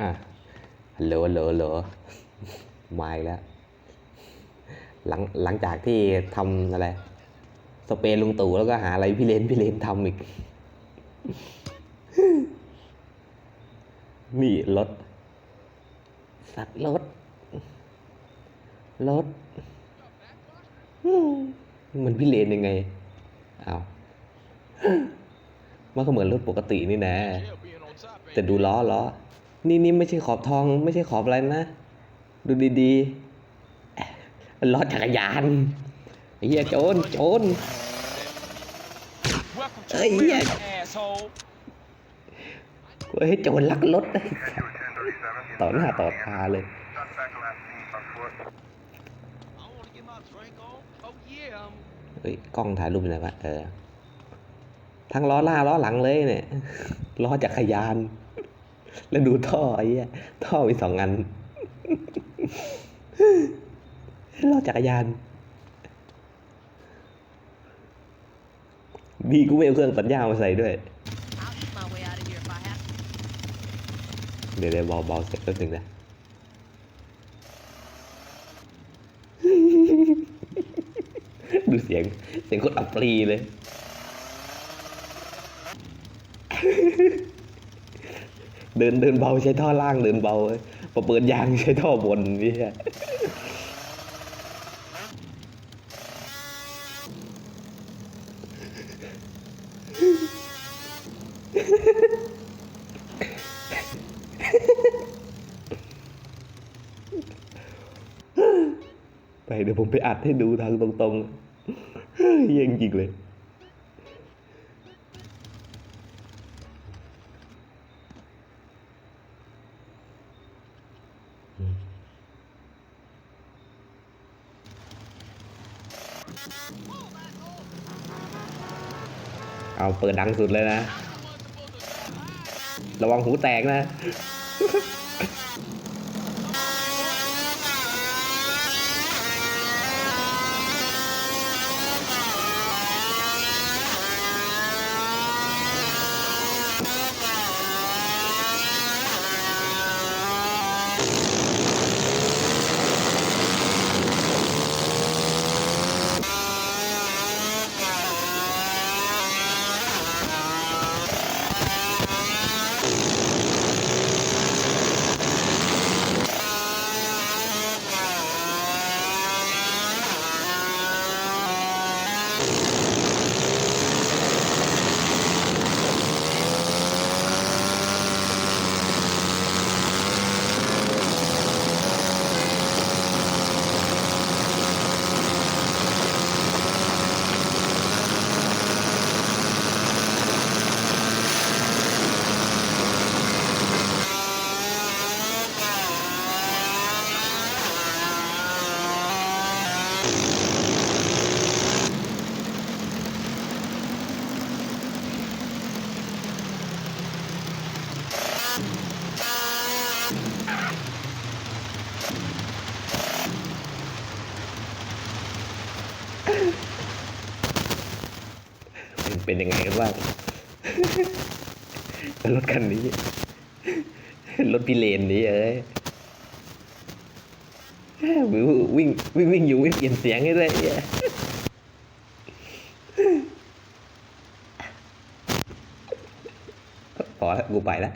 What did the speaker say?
อะฮัลโหลฮัลโหลฮัลโหลมาอีกแล้ว หลังหลังจากที่ทำอะไร สเปรย์ลุงตู่แล้วก็หาอะไรพี่เลนพี่เลนทำอีก นี่รถ สัตว์รถ รถ มันพี่เลนยังไงอ้าวมันก็เหมือนรถปกตินี่นะ แต่ดูล้อล้อ นี่นี่ไม่ใช่ขอบทอง ไม่ใช่ขอบอะไรนะ ดูดีๆล้อจักรยานเหี้ยโจรโจร Welcome to Hey, America, yeah. asshole. กูให้โจรลักรถต่อหน้าต่อตาเลย เฮ้ย กล้องถ่ายรูปอยู่ไหนวะเออ ทั้งล้อหน้าล้อหลังเลยเนี่ย ล้อจักรยาน แล้วดูท่อไอ้เหี้ยท่อมีสองอันล้อจักรยานดีกูไม่เอาเครื่องตัดหญ้ามาใส่ด้วย เดี๋ยวเดี๋ยวเบาเบาเสร็จแป๊บนึงนะดูเสียง เสียงโคนอัปรีเลย เดินเดินเบาใช้ท่อล่างเดินเบาพอเปิดยางใช้ท่อบนนี่ฮะไปเดี๋ยวผมไปอัดให้ดูทางตรงๆเยี่ยงจริงเลย เอาเปิดดังสุดเลยนะ ระวังหูแตกนะ เป็นยังไงกันบ้าง รถคันนี้ รถพี่เลนนี้เอ้ยวิ่งวิ่งวิ่งอยู่วิ่งเปลี่ยนเสียงให้ได้เหี้ยพอแล้วกูไปแล้ว